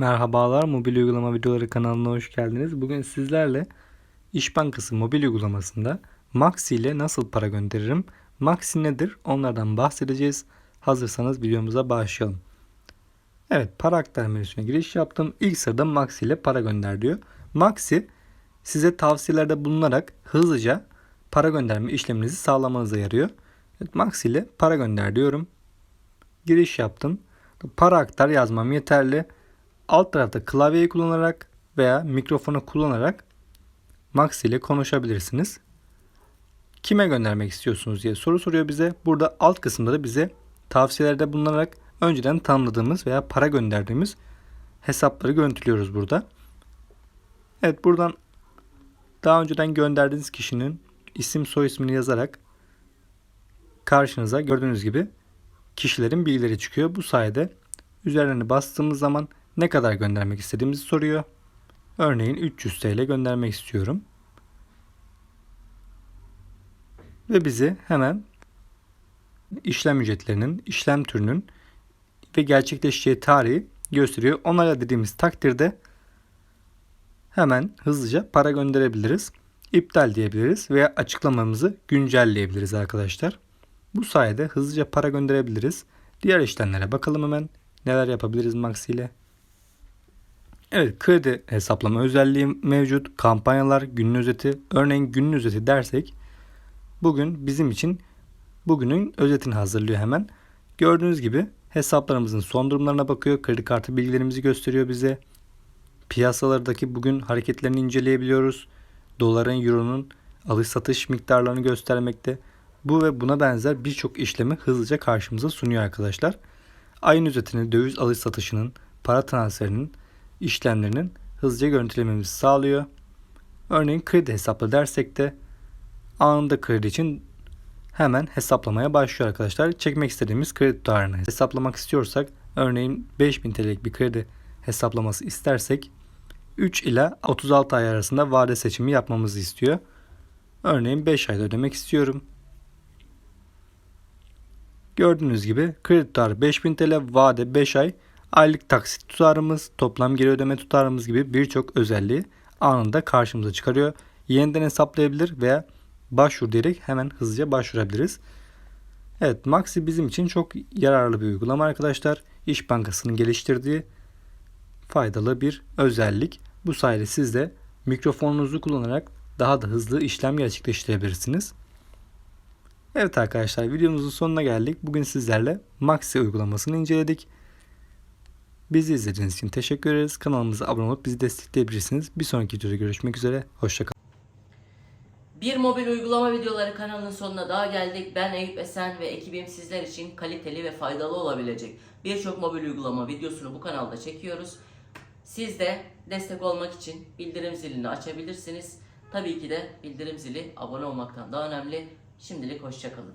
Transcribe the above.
Merhabalar, mobil uygulama videoları kanalına hoş geldiniz. Bugün sizlerle İş Bankası mobil uygulamasında Maxi ile nasıl para gönderirim? Maxi nedir? Onlardan bahsedeceğiz. Hazırsanız videomuza başlayalım. Evet, para aktar menüsüne giriş yaptım. İlk sırada Maxi ile para gönder diyor. Maxi size tavsiyelerde bulunarak hızlıca para gönderme işleminizi sağlamanıza yarıyor. Evet, Maxi ile para gönder diyorum. Giriş yaptım. Para aktar yazmam yeterli. Alt tarafta klavyeyi kullanarak veya mikrofonu kullanarak Max ile konuşabilirsiniz. Kime göndermek istiyorsunuz diye soru soruyor bize. Burada alt kısımda da bize tavsiyelerde bulunarak önceden tanımladığımız veya para gönderdiğimiz hesapları görüntülüyoruz burada. Evet buradan daha önceden gönderdiğiniz kişinin isim soy ismini yazarak karşınıza gördüğünüz gibi kişilerin bilgileri çıkıyor. Bu sayede üzerlerine bastığımız zaman ne kadar göndermek istediğimizi soruyor. Örneğin 300 TL göndermek istiyorum. Ve bizi hemen işlem ücretlerinin, işlem türünün ve gerçekleşeceği tarihi gösteriyor. Onayla dediğimiz takdirde hemen hızlıca para gönderebiliriz. İptal diyebiliriz veya açıklamamızı güncelleyebiliriz arkadaşlar. Bu sayede hızlıca para gönderebiliriz. Diğer işlemlere bakalım hemen. Neler yapabiliriz Maxi ile? Evet kredi hesaplama özelliği mevcut. Kampanyalar, günün özeti. Örneğin günün özeti dersek bugün bizim için bugünün özetini hazırlıyor hemen. Gördüğünüz gibi hesaplarımızın son durumlarına bakıyor. Kredi kartı bilgilerimizi gösteriyor bize. Piyasalardaki bugün hareketlerini inceleyebiliyoruz. Doların, euronun alış satış miktarlarını göstermekte. Bu ve buna benzer birçok işlemi hızlıca karşımıza sunuyor arkadaşlar. Ayın özetini döviz alış satışının, para transferinin, işlemlerinin hızlıca görüntülememizi sağlıyor. Örneğin kredi hesapla dersek de anında kredi için hemen hesaplamaya başlıyor arkadaşlar. Çekmek istediğimiz kredi tutarını hesaplamak istiyorsak örneğin 5000 TL'lik bir kredi hesaplaması istersek 3 ila 36 ay arasında vade seçimi yapmamızı istiyor. Örneğin 5 ayda ödemek istiyorum. Gördüğünüz gibi kredi tutarı 5000 TL, vade 5 ay, aylık taksit tutarımız, toplam geri ödeme tutarımız gibi birçok özelliği anında karşımıza çıkarıyor. Yeniden hesaplayabilir veya başvur diyerek hemen hızlıca başvurabiliriz. Evet Maxi bizim için çok yararlı bir uygulama arkadaşlar. İş Bankası'nın geliştirdiği faydalı bir özellik. Bu sayede siz de mikrofonunuzu kullanarak daha da hızlı işlem gerçekleştirebilirsiniz. Evet arkadaşlar videomuzun sonuna geldik. Bugün sizlerle Maxi uygulamasını inceledik. Bizi izlediğiniz için teşekkür ederiz. Kanalımıza abone olup bizi destekleyebilirsiniz. Bir sonraki videoda görüşmek üzere. Hoşçakalın. Bir mobil uygulama videoları kanalının sonuna daha geldik. Ben Eyüp Esen ve ekibim sizler için kaliteli ve faydalı olabilecek birçok mobil uygulama videosunu bu kanalda çekiyoruz. Siz de destek olmak için bildirim zilini açabilirsiniz. Tabii ki de bildirim zili abone olmaktan daha önemli. Şimdilik hoşçakalın.